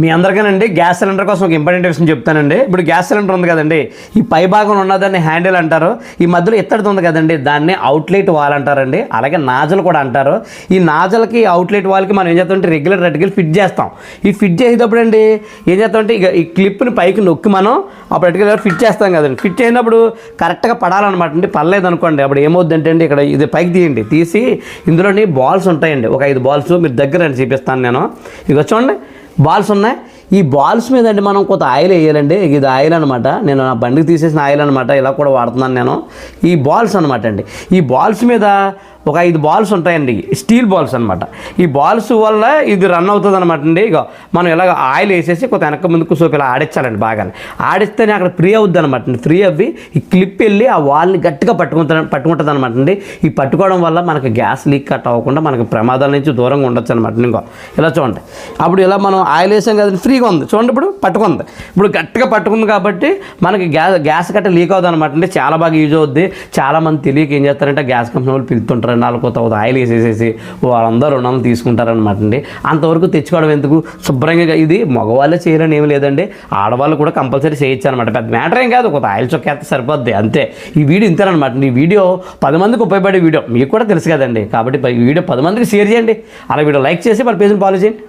మీ అందరికీనండి gas cylinder కోసం ఒక important విషయం చెప్తానండి. ఇప్పుడు గ్యాస్ సిలిండర్ ఉంది కదండి ఈ పై భాగం ఉన్నదాన్ని హ్యాండిల్ అంటారు ఈ మధ్యలో ఎత్తడిది ఉంది కదండి దాన్ని అవుట్లెట్ వాల్ అంటారండి. అలాగే నాజల్ కూడా అంటారు. ఈ నాజల్కి అవుట్లెట్ వాల్కి మనం ఏం చేస్తామంటే రెగ్యులర్ రెడ్కి ఫిట్ చేస్తాం. ఈ ఫిట్ చేసేటప్పుడు అండి ఏం చేస్తామంటే ఇక ఈ క్లిప్ని పైకి నొక్కి మనం అప్పుడు రెగ్యులర్ ఫిట్ చేస్తాం కదండి. ఫిట్ చేసినప్పుడు కరెక్ట్గా పడాలన్నమాట అండి పర్లేదు అనుకోండి. అప్పుడు ఏమవుద్దంటే అండి ఇక్కడ ఇది పైకి తీయండి తీసి ఇందులోని బాల్స్ ఉంటాయండి. ఒక ఐదు బాల్స్ మీరు దగ్గర అని చూపిస్తాను నేను. ఇక చూడండి బాల్స్ ఉన్నాయి. ఈ బాల్స్ మీద అండి మనం కొంత ఆయిల్ వేయాలండి. ఇది ఆయిల్ అనమాట నేను నా బండికి తీసేసిన ఆయిల్ అనమాట ఇలా కూడా వాడుతున్నాను నేను. ఈ బాల్స్ అనమాట అండి. ఈ బాల్స్ మీద ఒక ఐదు బాల్స్ ఉంటాయండి. స్టీల్ బాల్స్ అనమాట ఈ బాల్స్ వల్ల ఇది రన్ అవుతుంది అనమాట అండి. ఇక మనం ఇలాగ ఆయిల్ వేసేసి కొంత వెనక ముందుకు సోపు ఇలా ఆడించాలండి బాగా ఆడిస్తేనే అక్కడ ఫ్రీ అవుద్ది అనమాట అండి. ఫ్రీ అవ్వి ఈ క్లిప్ వెళ్ళి ఆ వాల్ని గట్టిగా పట్టుకుంటా పట్టుకుంటుంది అనమాట అండి. ఈ పట్టుకోవడం వల్ల మనకి గ్యాస్ లీక్ కట్ అవ్వకుండా మనకి ప్రమాదాల నుంచి దూరంగా ఉండొచ్చు అనమాట ఇంకో ఇలా చూడండి. అప్పుడు ఇలా మనం ఆయిల్ వేసాం కదండి ఫ్రీగా ఉంది. చూడండి ఇప్పుడు పట్టుకుంది. ఇప్పుడు గట్టిగా పట్టుకుంది కాబట్టి మనకి గ్యాస్ గ్యాస్ కట్ట లీక్ అవుతుంది అనమాట అండి. చాలా బాగా యూజ్ అవుద్ది. చాలా మంది తెలియక ఏం చేస్తారంటే గ్యాస్ కంపెనీ వాళ్ళు పిలుతుంటారు నాలుగు కొత్త ఆయిల్ వేసేసేసి వాళ్ళందరూ రుణాలు తీసుకుంటారనమాట అండి. అంతవరకు తెచ్చుకోవడం ఎందుకు? శుభ్రంగా ఇది మగవాళ్ళే చేయాలని ఏమి లేదండి. ఆడవాళ్ళు కూడా కంపల్సరీ చేయొచ్చు అనమాట పెద్ద మ్యాటర్ ఏం కాదు ఒక ఆయిల్ చొక్కేస్తే సరిపోద్ది అంతే. ఈ వీడియో ఇంతేనమాట ఈ వీడియో పది మందికి ఉపయోగపడే వీడియో. మీకు కూడా తెలుసు కదండి. కాబట్టి ఈ వీడియో పది మందికి షేర్ చేయండి. అలా వీడియో లైక్ చేసి మన పేజ్ని ఫాలో చేయండి.